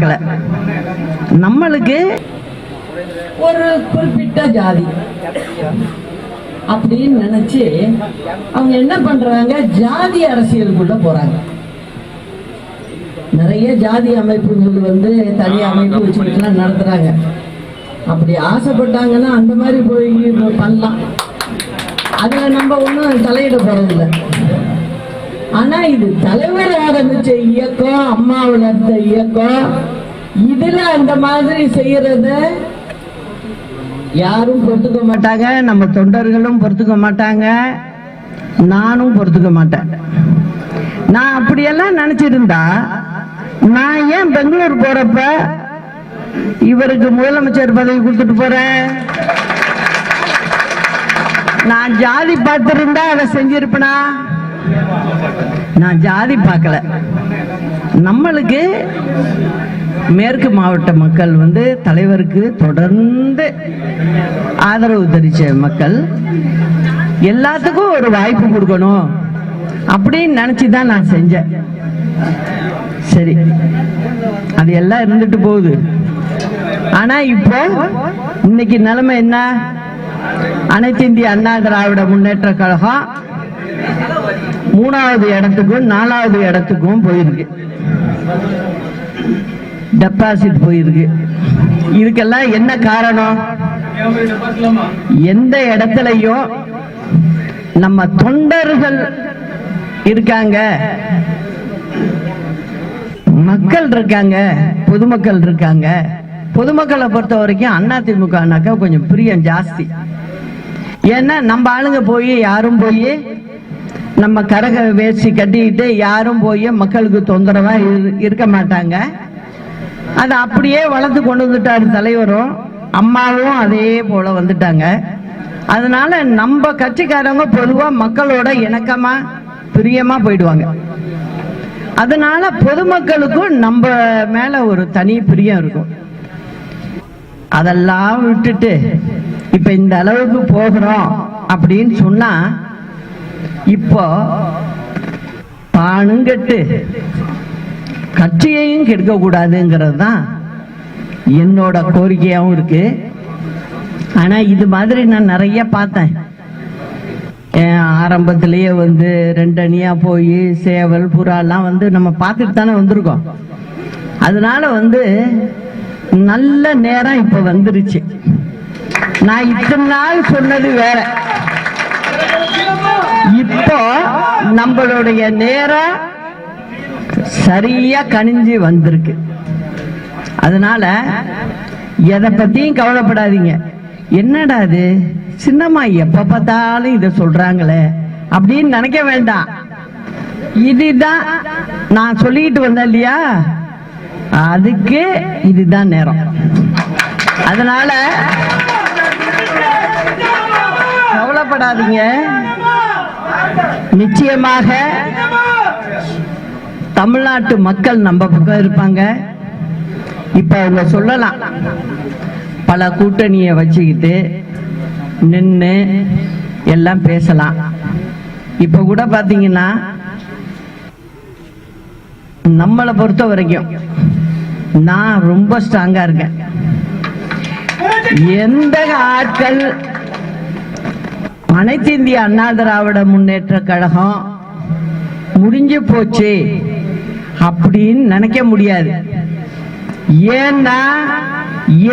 பார்க்கல. நம்மளுக்கு ஒரு குறிப்பிட்ட ஜாதி. அப்படின்னு நினைச்சு அவங்க என்ன பண்றாங்க? ஜாதி அரசியலுக்குள்ள போறாங்க. நிறைய ஜாதி அமைப்புகள் வந்து தனி அமைப்பு வச்சுக்கிட்டுலாம் நடத்துறாங்க. அப்படி ஆசைப்பட்டாங்கன்னா அந்த மாதிரி போய் பண்ணலாம். அதுல நம்ம ஒன்றும் தலையிட போறதில்லை. ஆனா இது தலைவர் ஆரம்பிச்ச இயக்கம் அம்மா வளர்த்த இயக்கம். இதுல அந்த மாதிரி செய்யறத யாரும் பொறுத்துக்க மாட்டாங்க. நம்ம தொண்டர்களும் பொறுத்துக்க மாட்டாங்க. நானும் பொறுத்துக்க மாட்டேன். நான் அப்படியெல்லாம் நினைச்சிருந்தா நான் ஏன் பெங்களூர் போறப்ப இவருக்கு முதலமைச்சர் பதவி கொடுத்துட்டு போறேன்? நான் ஜாதி பார்த்திருந்தா அதை செஞ்சிருப்பேனா? நான் ஜாதி பார்க்கல. நம்மளுக்கு மேற்கு மாவட்ட மக்கள் வந்து தலைவருக்கு தொடர்ந்து ஆதரவு தெரிச்ச மக்கள் எல்லாத்துக்கும் ஒரு வாய்ப்பு கொடுக்கணும் அப்படின்னு நினச்சி தான் நான் செஞ்சேன். சரி. அது எல்லாம் இருந்துட்டு போகுது. ஆனா இப்போ இன்னைக்கு நிலைமை என்ன? அனைத்து இந்திய அண்ணா திராவிட முன்னேற்ற கழகம் மூணாவது இடத்துக்கும் நாலாவது இடத்துக்கும் போயிருக்கு. டெபாசிட் போயிருக்கு. இதுக்கெல்லாம் என்ன காரணம்? எந்த இடத்துலையும் நம்ம தொண்டர்கள் இருக்காங்க. மக்கள் இருக்காங்க பொதுமக்கள் இருக்காங்க. பொதுமக்களை பொறுத்த வரைக்கும் அண்ணா திமுகனாக்கா கொஞ்சம் பிரியம் ஜாஸ்தி. ஏன்னா நம்ம ஆளுங்க போய் யாரும் போய் நம்ம கரக வேஷ்டி கட்டிக்கிட்டு யாரும் போய் மக்களுக்கு தொந்தரவா இரு- இருக்க மாட்டாங்க. அதை அப்படியே வளர்த்து கொண்டு வந்துட்டார் தலைவரும் அம்மாவும் அதே போல வந்துட்டாங்க. அதனால நம்ம கட்சிக்காரங்க பொதுவா மக்களோட இணக்கமா பிரியமா போயிடுவாங்க. அதனால பொதுமக்களுக்கும் நம்ம மேல ஒரு தனி பிரியம் இருக்கும். அதெல்லாம் விட்டுட்டு இப்ப இந்த அளவுக்கு போகிறோம் அப்படின்னு சொன்னா இப்போ பானுங்கட்டு கட்சியையும் கெடுக்கக்கூடாதுங்கிறது தான் என்னோட கோரிக்கையாகவும் இருக்கு. ஆனா இது மாதிரி நான் நிறைய பார்த்தேன். ஆரம்பத்திலேயே வந்து ரெண்டு போய் சேவல் புறாலாம் வந்து நம்ம பார்த்துட்டு தானே வந்திருக்கோம். அதனால வந்து நல்ல நேரம் இப்ப வந்துருச்சு. நான் இத்தனை நாள் சொன்னது வேற. இப்போ நம்மளுடைய நேரம் சரியா கனிஞ்சு வந்திருக்கு. அதனால எதை பத்தியும் கவலைப்படாதீங்க. என்னடா அது சின்னம்மா எப்ப பார்த்தாலும் இதை சொல்றாங்களே அப்படின்னு நினைக்க வேண்டாம். இதுதான் நான் சொல்லிட்டு வந்தேன் இல்லையா? அதுக்கு இதுதான் நேரம். அதனால கவலைப்படாதீங்க. நிச்சயமாக தமிழ்நாட்டு மக்கள் நம்ம பக்கம் இருப்பாங்க. இப்ப அவங்க சொல்லலாம். பல கூட்டணியை வச்சுக்கிட்டு நின்று எல்லாம் பேசலாம். இப்ப கூட பாத்தீங்கன்னா நம்மளை பொறுத்த வரைக்கும் நான் ரொம்ப ஸ்ட்ராங்கா இருக்கேன். எந்த ஆட்கள் அனைத்து இந்திய அண்ணா திராவிட முன்னேற்ற கழகம் முடிஞ்சு போச்சு அப்படின்னு நினைக்க முடியாது. ஏன்னா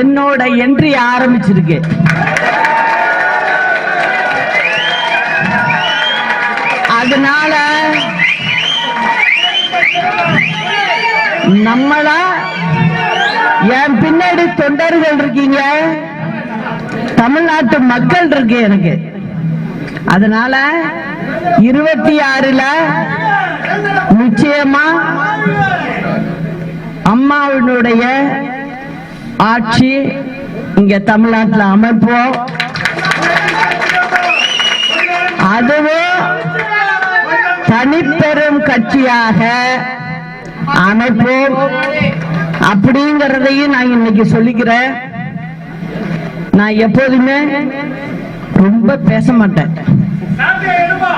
என்னோட என்ட்ரி ஆரம்பிச்சிருக்கு. அதனால நம்மளா என் பின்னாடி தொண்டர்கள் இருக்கீங்க தமிழ்நாட்டு மக்கள் இருக்கு எனக்கு. அதனால இருபத்தி ஆறுல நிச்சயமா அம்மாவினுடைய ஆட்சி இங்க தமிழ்நாட்டில் அமைப்போம். அதுவும் தனிப்பெரும் கட்சியாக அமைப்போம். அப்படிங்கிறதையும் நான் இன்னைக்கு சொல்லிக்கிறேன். நான் எப்போதுமே ரொம்ப பேச மாட்டேன்.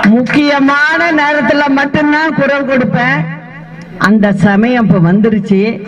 முக்கியமான நேரத்துல மட்டும்தான் குரல் கொடுப்பேன். அந்த சமயம் இப்ப வந்துருச்சு.